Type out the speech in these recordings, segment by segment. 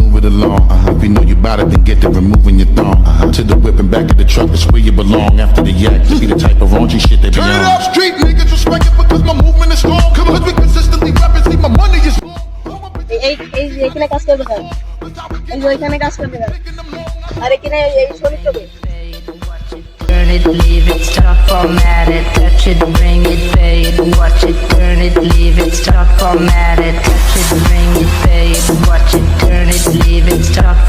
move it along. Uh-huh. If you know you bout it, then get to removing your thong. Uh-huh. To the whip and back of the truck, that's where you belong. After the yak, you be the type of raunchy shit they be Turn it on. up, street niggas respect it because my movement is strong. Cause we consistently rapping, see my money is long. এই এই যে এখানে কাজ করবে sir এই যে ওইখানে কাজ করবে স্যার আর এখানে এই শ্রমিক হবে Turn it, leave it, stop, format it, touch it, bring it, pay it, watch it, turn it, leave it, stop, format it, touch it, bring it, pay it, watch it, turn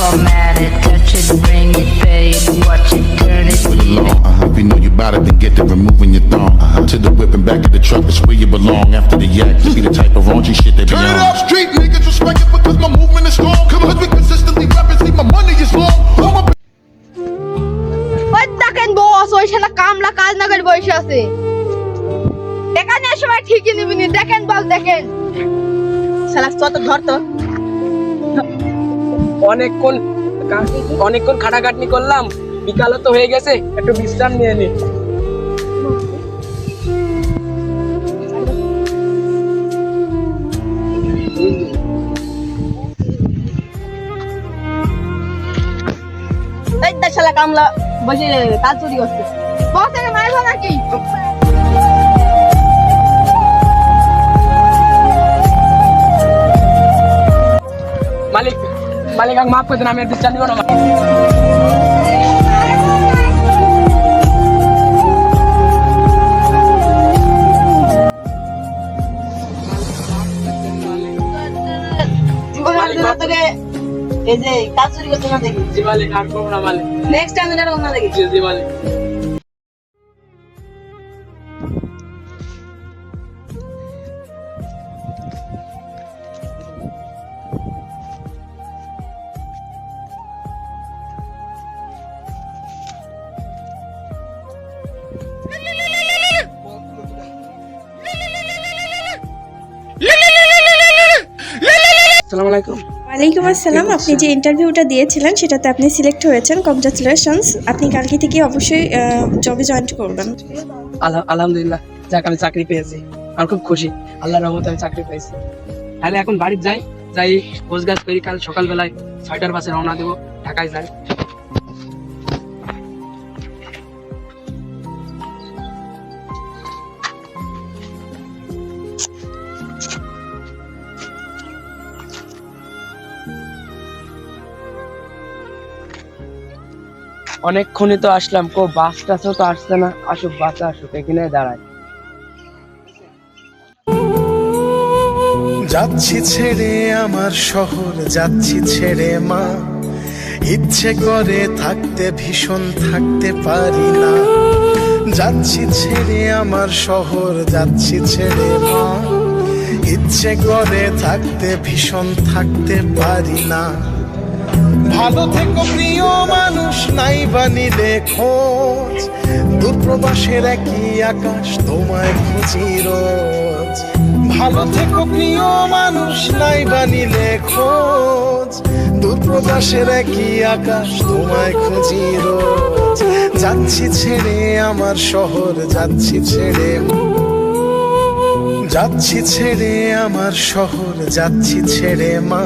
format it, touch it, bring it, pay it, watch it, turn it, Move it leave it. along. Uh-huh. If you know you bout it, then get to removing your thong. Uh-huh. To the whip and back of the truck, that's where you belong. After the yak, you be the type of raunchy shit they be Turn it on. up, street niggas respect it because my movement is strong. Cause we consistently rapping, see my money is long. All my ওই দেখেন বস ওই শালা কামলা কাজ না করে বসে আছে দেখেন এই সময় ঠিকই নিবিনি দেখেন বল দেখেন শালা কত ধর তো অনেকক্ষণ অনেকক্ষণ খাটাখাটনি করলাম, বিকালও তো হয়ে গেছে, একটু বিশ্রাম নিয়ে নি। কামলা, বসে কাজ চুরি করছে। বস মারবো নাকি? মালিক মাফ করে দেন আমি বিশ্বাস নিব না। এই যে কাজ চুরি করছে না দেখি? জি মালিক আর করব না মালিক নেক্সট টাইম এটা না দেখি। জি মালিক আসসালামু আলাইকুম। ওয়ালাইকুম আসসালাম। আপনি যে ইন্টারভিউটা দিয়েছিলেন সেটাতে আপনি সিলেক্ট হয়েছেন। কংগ্রাচুলেশনস আপনি কালকে থেকে অবশ্যই জবে জয়েন করবেন। আলহা- আলহামদুলিল্লাহ। যাক আমি চাকরি পেয়েছি। আমি খুব খুশি। আল্লাহর রহমতে আমি চাকরি পেয়েছি। তাহলে এখন বাড়ি যাই। যাই গোছ গাছ করি। কাল সকালবেলায় ছয়টার বাসে রওনা দেবো। ঢাকায় যাই। অনেকক্ষণই তো আসলাম। কো বাস টাসও তো আসছে না। আসুক, বাস আসুক এখানে দাঁড়ায়। যাচ্ছি ছেড়ে আমার শহর, যাচ্ছি ছেড়ে মা। ইচ্ছে করে থাকতে, ভীষণ থাকতে পারি না। যাচ্ছি ছেড়ে আমার শহর, যাচ্ছি ছেড়ে মা। ইচ্ছে করে থাকতে, ভীষণ থাকতে পারি না। ভালো থেকো প্রিয় মানুষ নাই বানিলে খোঁজ। দূরপ্রবাসের একই আকাশ, তোমায় খুঁজি রোজ। ভালো থেকো প্রিয় মানুষ নাই বানিলে খোঁজ। দূরপ্রবাসের একই আকাশ, তোমায় খুঁজি রোজ। যাচ্ছি ছেড়ে আমার শহর, যাচ্ছি ছেড়ে যাচ্ছি ছেড়ে আমার শহর, যাচ্ছি ছেড়ে মা।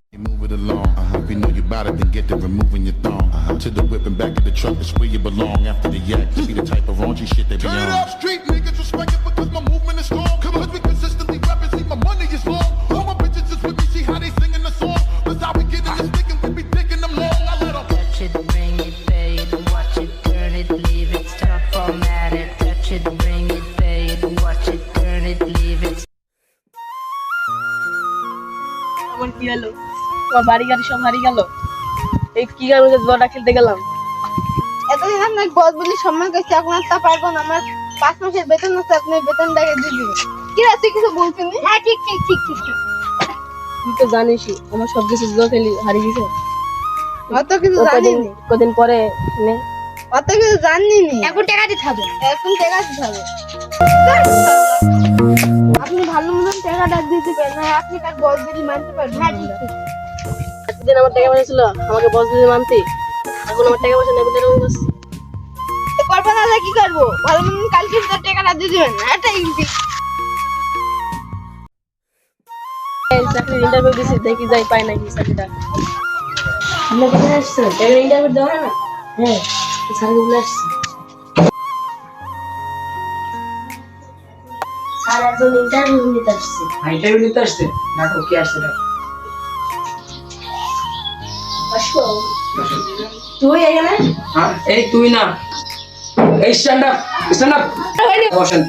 to removing your thong. Uh-huh. To the whip and back of the truck is where you belong after the yak. The type of raunchy shit be Turn on. up, street niggas, respect it because my movement is strong. Come on. We consistently see my money is long. All my bitches with me, see how they singing the song. Cause getting this dick and we be them long. I let them touch it, bring it, pay it, watch it, turn it, leave it, stop formatted. Touch it, bring it, pay it, watch it, turn it, leave it. কি হলো তোমার বাড়ি show সব হারিয়ে গেল এই কি কারণে জুয়াটা খেলতে গেলাম। এতদিন আপনাকে বস বলে সম্মান করছি এখন আর তা পারব না। আমার পাঁচ মাসের বেতন আছে আপনি বেতনটাকে দিয়ে দিবেন। কি আছে কিছু বলছেন হ্যাঁ ঠিক ঠিক ঠিক ঠিক ঠিক। তুই তো জানিসই আমার সব কিছু জুয়া খেলি হারিয়ে গেছে। অত কিছু ও কদিন জানিনি কদিন পরে নে। অত কিছু জানিনি এখন টাকা দিতে হবে। এখন টাকা দিতে হবে। আপনি ভালো মতন টাকাটা দিয়ে দিবেন না আপনি তার বস দিদি মানতে পারবেন। হ্যাঁ ঠিক ঠিক। এতদিন আমার টাকা পয়সা ছিল আমাকে বস দিদি মানতি এখন আমার টাকা পয়সা নেবে এরকম করছিস। তো করবেন না কি করব? ভালো মতন কালকে টাকাটা দিয়ে দিবেন এটাই ইজি চাকরির ইন্টারভিউ দিছি দেখি যাই পাই নাকি চাকরিটা। আমরা কোথায় ইন্টারভিউ দেওয়া না? হ্যাঁ। চাকরিগুলো আসছে। স্যার একজন ইন্টারভিউ নিতে আসছে। ইন্টারভিউ নিতে আসছে। দেখো কে আসছে তুই এখানে? হ্যাঁ এই তুই না। এই স্ট্যান্ড আপ স্ট্যান্ড আপ বসেন।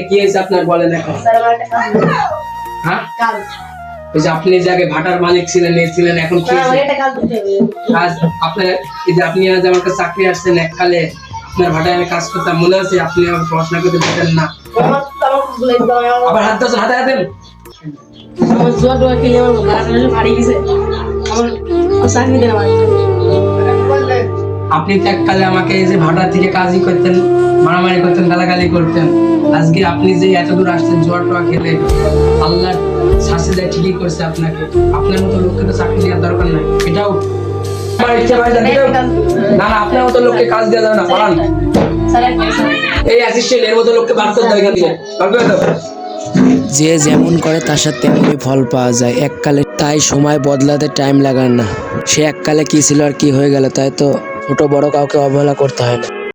কি হয়েছে আপনার বলেন এখন। হ্যাঁ? ওই যে আপনি যে আগে ভাটার মালিক ছিলেন এ ছিলেন এখন কি হবে। আজ আপনার এই যে আপনি আজ আমার কাছে চাকরি আসছেন এককালে আপনার ভাটায় আমি কাজ করতাম মনে আছে আপনি আমার পড়াশোনা করতে দিতেন না? আবার হাত দাও হাতে হাতে আমার জুয়া টুয়া খেলে আমার গাড়ি হারিয়ে গেছে আমার চাকরি দেন আমার আপনি তো এককালে আমাকে এই যে ভাটা থেকে কাজই করতেন মারামারি করতেন গালাগালি করতেন। আজকে আপনি যে এত দূর আসছেন জোয়া টোয়া খেলে আল্লাহ শাস্তি দেয় ঠিকই করছে আপনাকে। আপনার মতো লোককে তো চাকরি দেওয়ার দরকার নাই। এটাও আমার ইচ্ছা ভাই না না আপনার মতো লোককে কাজ দেওয়া যাবে না পালান। এই অ্যাসিস্ট্যান্ট এর মতো লোককে বার করতে দাও। যে যেমন করে তার সাথে তেমনই ফল পাওয়া যায়। এককালে তাই সময় বদলাতে টাইম লাগান না। সে এককালে কি ছিল আর কি হয়ে গেল তাই তো ছোট বড় কাউকে অবহেলা করতে হয় না।